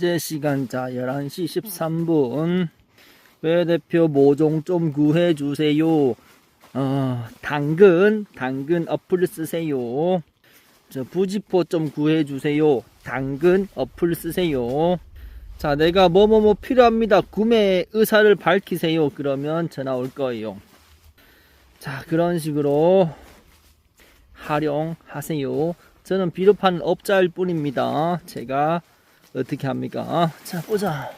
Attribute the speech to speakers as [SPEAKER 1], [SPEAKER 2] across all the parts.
[SPEAKER 1] 현재 시간 자 11시 13분 배 대표 모종 좀 구해 주세요. 어, 당근 당근 어플 쓰세요. 저 부지포 좀 구해 주세요. 당근 어플 쓰세요. 자, 내가 뭐뭐뭐 필요합니다. 구매 의사를 밝히세요. 그러면 전화 올 거예요. 자, 그런 식으로 활용하세요. 저는 비료파는 업자일 뿐입니다. 제가 어떻게 합니까? 자, 보자.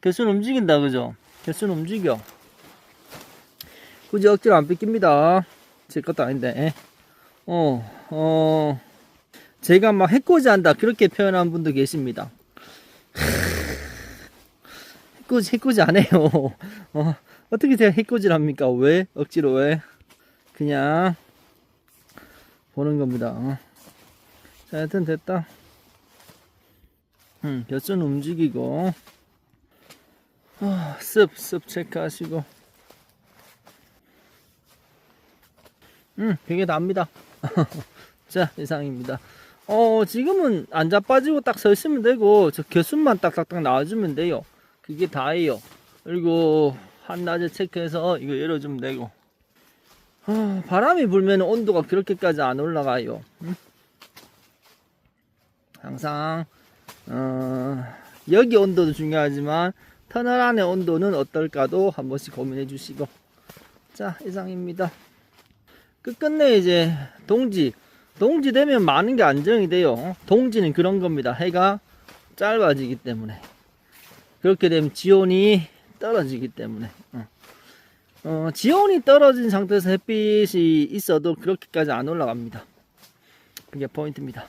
[SPEAKER 1] 개수는 움직인다, 그죠? 개수는 움직여. 굳이 억지로 안 뺏깁니다. 제 것도 아닌데. 어, 어, 제가 막 해코지 한다. 그렇게 표현한 분도 계십니다. 해코지, 해코지 안 해요. 어, 어떻게 제가 해코지를 합니까? 왜? 억지로 왜? 그냥, 보는 겁니다. 어. 자, 하여튼 됐다. 음, 벼순 움직이고, 아, 습, 습 체크하시고. 음, 되게 답니다. 자, 이상입니다. 어, 지금은 안 자빠지고 딱 서 있으면 되고, 저 겨순만 딱딱딱 나와주면 돼요. 그게 다예요. 그리고, 한낮에 체크해서 이거 열어주면 되고. 아, 바람이 불면 온도가 그렇게까지 안 올라가요. 음? 항상, 어, 여기 온도도 중요하지만, 터널 안의 온도는 어떨까도 한 번씩 고민해 주시고. 자, 이상입니다. 끝끝내 이제 동지. 동지 되면 많은 게 안정이 돼요. 동지는 그런 겁니다. 해가 짧아지기 때문에. 그렇게 되면 지온이 떨어지기 때문에. 어. 어, 지온이 떨어진 상태에서 햇빛이 있어도 그렇게까지 안 올라갑니다. 그게 포인트입니다